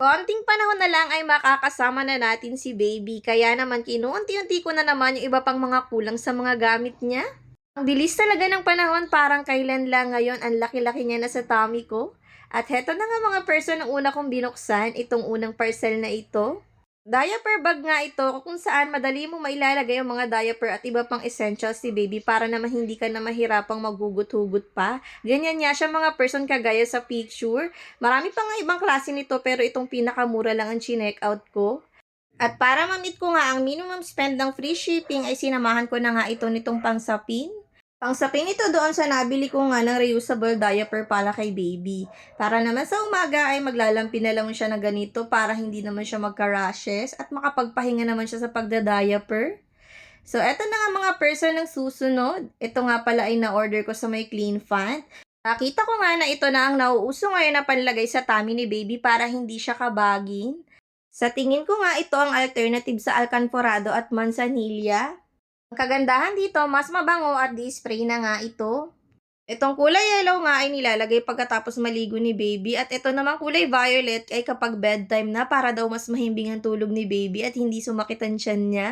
Konting panahon na lang ay makakasama na natin si baby. Kaya naman kinuunti-unti ko na naman yung iba pang mga kulang sa mga gamit niya. Ang bilis talaga ng panahon, parang kailan lang ngayon ang laki-laki niya na sa tummy ko. At heto na nga mga person ang una kong binuksan, itong unang parcel na ito. Diaper bag nga ito kung saan madali mo mailalagay ang mga diaper at iba pang essentials si baby para naman hindi ka na mahirapang magugut-hugot pa. Ganyan niya siya mga person kagaya sa picture. Marami pa nga ibang klase nito pero itong pinakamura lang ang chinek out ko. At para ma-meet ko nga ang minimum spend ng free shipping ay sinamahan ko na nga ito nitong pangsapin. Pangsapin ito doon sa nabili ko nga ng reusable diaper para kay baby. Para naman sa umaga ay maglalampi na lang siya na ganito para hindi naman siya magka-rashes at makapagpahinga naman siya sa pagda-diaper. So, eto na nga mga person ng susunod. Ito nga pala ay na-order ko sa may clean font. Nakita ko nga na ito na ang nauuso ngayon na panlagay sa tummy ni baby para hindi siya kabagin. Sa tingin ko nga ito ang alternative sa Alcanforado at Manzanilla. Ang kagandahan dito, mas mabango at di-spray na nga ito. Itong kulay yellow nga ay nilalagay pagkatapos maligo ni baby at ito namang kulay violet ay kapag bedtime na para daw mas mahimbing ang tulog ni baby at hindi sumakit ang tiyan niya.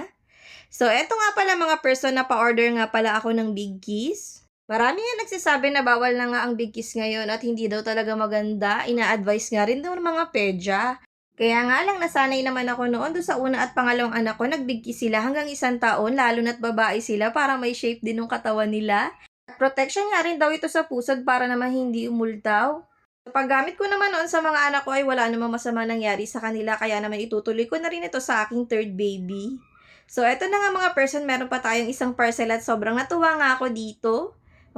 So, eto nga pala mga person na pa-order nga pala ako ng Big Kiss. Marami nga nagsasabi na bawal na nga ang Big Kiss ngayon at hindi daw talaga maganda. Ina-advise nga rin daw ng mga pedya. Kaya nga lang nasanay naman ako noon doon sa una at pangalawang anak ko, nagbigkis sila hanggang isang taon, lalo na't babae sila para may shape din ng katawan nila. At protection nga rin daw ito sa pusod para naman hindi umultaw. Sa paggamit ko naman noon sa mga anak ko ay wala namang masama nangyari sa kanila kaya naman itutuloy ko na rin ito sa aking third baby. So eto na nga mga person, meron pa tayong isang parcel at sobrang natuwa nga ako dito.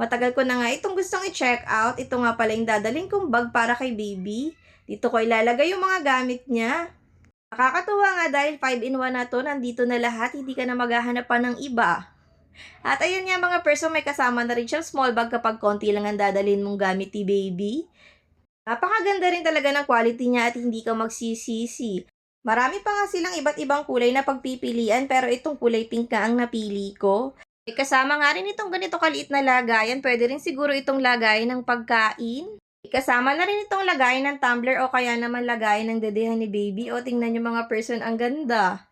Matagal ko na nga itong gustong i-check out. Ito nga pala yung dadaling kong bag para kay baby. Dito ko ilalagay yung mga gamit niya. Nakakatuwa nga dahil 5 in 1 na to, nandito na lahat, hindi ka na maghahanap pa ng iba. At ayun nga mga person, may kasama na rin siyang small bag kapag konti lang ang dadalhin mong gamit ni baby. Napakaganda rin talaga ng quality niya at hindi ka magsisisi. Marami pa nga silang iba't ibang kulay na pagpipilian pero itong kulay pink nga ang napili ko. May kasama nga rin itong ganito kaliit na lagayan. Pwede rin siguro itong lagayan ng pagkain. Kasama na rin itong lagayan ng tumbler o kaya naman lagayan ng dedehan ni baby. O tingnan nyo mga person, ang ganda.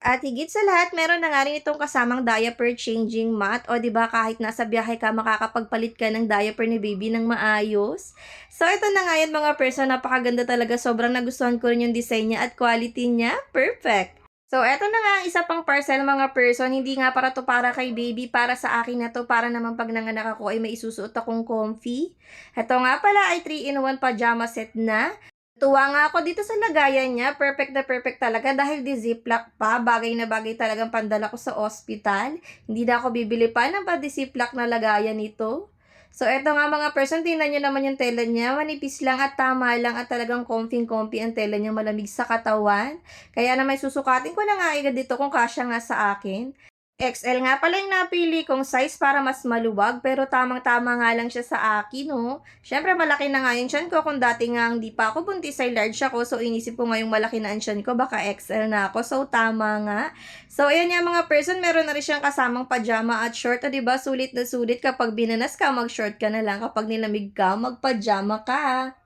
At higit sa lahat, meron na nga rin itong kasamang diaper changing mat. O ba kahit nasa biyahe ka, makakapagpalit ka ng diaper ni baby ng maayos. So ito na nga yan mga person, napakaganda talaga. Sobrang nagustuhan ko rin yung design niya at quality niya. Perfect! So, eto na nga ang isa pang parcel mga person. Hindi nga para to para kay baby, para sa akin na to. Para naman pag nanganak ako ay may isusuot akong comfy. Ito nga pala ay 3-in-1 pajama set na. Tuwa nga ako dito sa lagayan niya. Perfect na perfect talaga dahil di ziplock pa. Bagay na bagay talagang pandala ko sa ospital. Hindi na ako bibili pa ng pa ziplock na lagayan nito. So, eto nga mga person, tingnan nyo naman yung tela niya. Manipis lang at tama lang at talagang comfy-comfy ang tela niya malamig sa katawan. Kaya naman susukatin ko na nga agad dito kung kasya nga sa akin. XL nga pala yung napili kong size para mas maluwag pero tamang-tama nga lang siya sa akin, no? Siyempre malaki na nga yung tiyan ko kung dati nga hindi pa ako buntis ay large ako so inisip ko ngayong malaki na ang tiyan ko baka XL na ako so tama nga. So ayan nga mga person meron na rin siyang kasamang pajama at short o diba sulit na sulit kapag binanas ka mag short ka na lang kapag nilamig ka magpajama ka.